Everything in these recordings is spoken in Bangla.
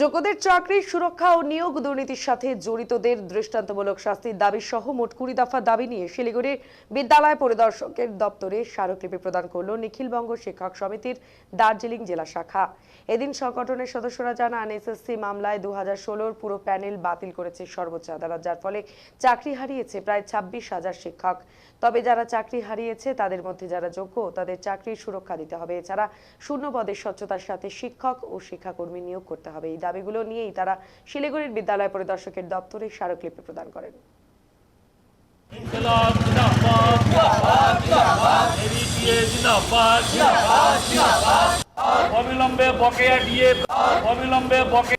যোগ্যদের চাকরির সুরক্ষা ও নিয়োগ দুর্নীতির সাথে জড়িতদের দৃষ্টান্তমূলক শাস্তির দাবি সহ মোট কুড়ি দফা দাবি নিয়ে শিলিগুড়ির বিদ্যালয় পরিদর্শকের দপ্তরে স্মারকলিপি প্রদান করল নিখিলবঙ্গ শিক্ষক সমিতির দার্জিলিং জেলা শাখা। এদিন সংগঠনের সদস্যরা জানান, এসএসসি মামলায় দু হাজার পুরো প্যানেল বাতিল করেছে সর্বোচ্চ আদালত, যার ফলে চাকরি হারিয়েছে প্রায় ছাব্বিশ হাজার শিক্ষক। তবে যারা চাকরি হারিয়েছে, তাদের মধ্যে যারা যোগ্য, তাদের চাকরির সুরক্ষা দিতে হবে। এছাড়া শূন্য পদের স্বচ্ছতার সাথে শিক্ষক ও শিক্ষাকর্মী নিয়োগ করতে হবে। দাবিগুলো নিয়েই তারা শিলিগুড়ির বিদ্যালয় পরিদর্শকের দপ্তরে স্মারকলিপি প্রদান করেন। ইনকলাব জিন্দাবাদ এডিটিএ জিন্দাবাদ। অবিলম্বে বকেয়া দিয়ে অবিলম্বে বকে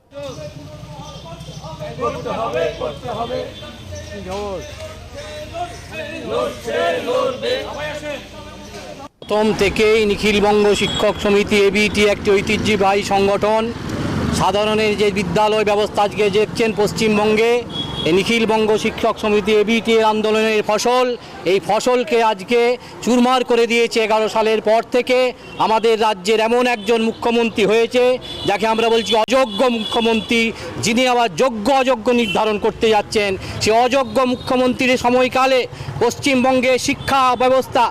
প্রথম থেকেই নিখিলবঙ্গ শিক্ষক সমিতি এবিটি একটি ঐতিহ্যবাহী সংগঠন। সাধারণের যে বিদ্যালয় ব্যবস্থা আজকে দেখছেন পশ্চিমবঙ্গে নিখিলবঙ্গ শিক্ষক সমিতি এবিটি এর আন্দোলনের ফসল, এই ফসলকে আজকে চুরমার করে দিয়েছে এগারো সালের পর থেকে। আমাদের রাজ্যের এমন একজন মুখ্যমন্ত্রী হয়েছে, যাকে আমরা বলছি অযোগ্য মুখ্যমন্ত্রী, যিনি আবার যোগ্য অযোগ্য নির্ধারণ করতে যাচ্ছেন। সে অযোগ্য মুখ্যমন্ত্রীর সময়কালে পশ্চিমবঙ্গে শিক্ষা ব্যবস্থা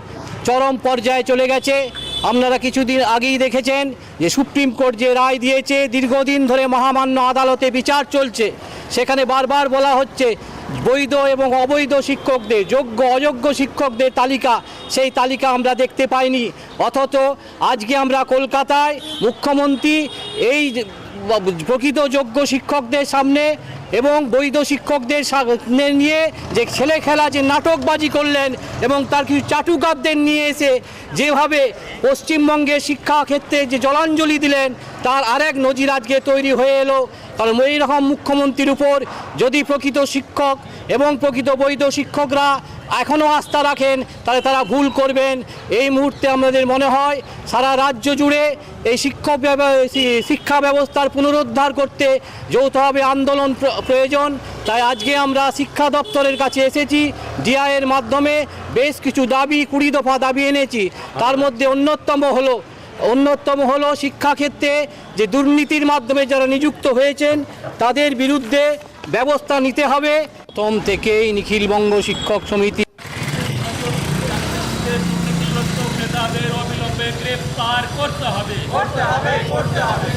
চরম পর্যায়ে চলে গেছে। আপনারা কিছুদিন আগেই দেখেছেন যে সুপ্রিম কোর্ট যে রায় দিয়েছে, দীর্ঘদিন ধরে মহামান্য আদালতে বিচার চলছে। সেখানে বারবার বলা হচ্ছে, বৈধ এবং অবৈধ শিক্ষকদের, যোগ্য, অযোগ্য শিক্ষকদের তালিকা। সেই তালিকা আমরা দেখতে পাইনি। অথচ আজকে আমরা কলকাতায় মুখ্যমন্ত্রী এই প্রকৃত যোগ্য শিক্ষকদের সামনে এবং বৈধ শিক্ষকদের নিয়ে যে ছেলে খেলা, যে নাটকবাজি করলেন এবং তার কিছু চাটুকারদের নিয়ে এসে যেভাবে পশ্চিমবঙ্গের শিক্ষাক্ষেত্রে যে জলাঞ্জলি দিলেন তার আরেক নজির আজকে তৈরি হয়ে এলো। কারণ এই রকম মুখ্যমন্ত্রীর উপর যদি প্রকৃত শিক্ষক এবং প্রকৃত বৈধ শিক্ষকরা এখনও আস্থা রাখেন, তাহলে তারা ভুল করবেন। এই মুহূর্তে আমাদের মনে হয় সারা রাজ্য জুড়ে এই শিক্ষক শিক্ষা ব্যবস্থার পুনরুদ্ধার করতে যৌথভাবে আন্দোলন প্র- প্রয়োজন। তাই আজকে আমরা শিক্ষা দপ্তরের কাছে এসেছি। ডিআইয়ের মাধ্যমে বেশ কিছু দাবি, কুড়ি দফা দাবি এনেছি। তার মধ্যে অন্যতম হলো অন্যতম হলো শিক্ষাক্ষেত্রে যে দুর্নীতির মাধ্যমে যারা নিযুক্ত হয়েছেন তাদের বিরুদ্ধে ব্যবস্থা নিতে হবে। প্রথম থেকেই নিখিলবঙ্গ শিক্ষক সমিতি করতে হবে। করতে হবে করতে হবে।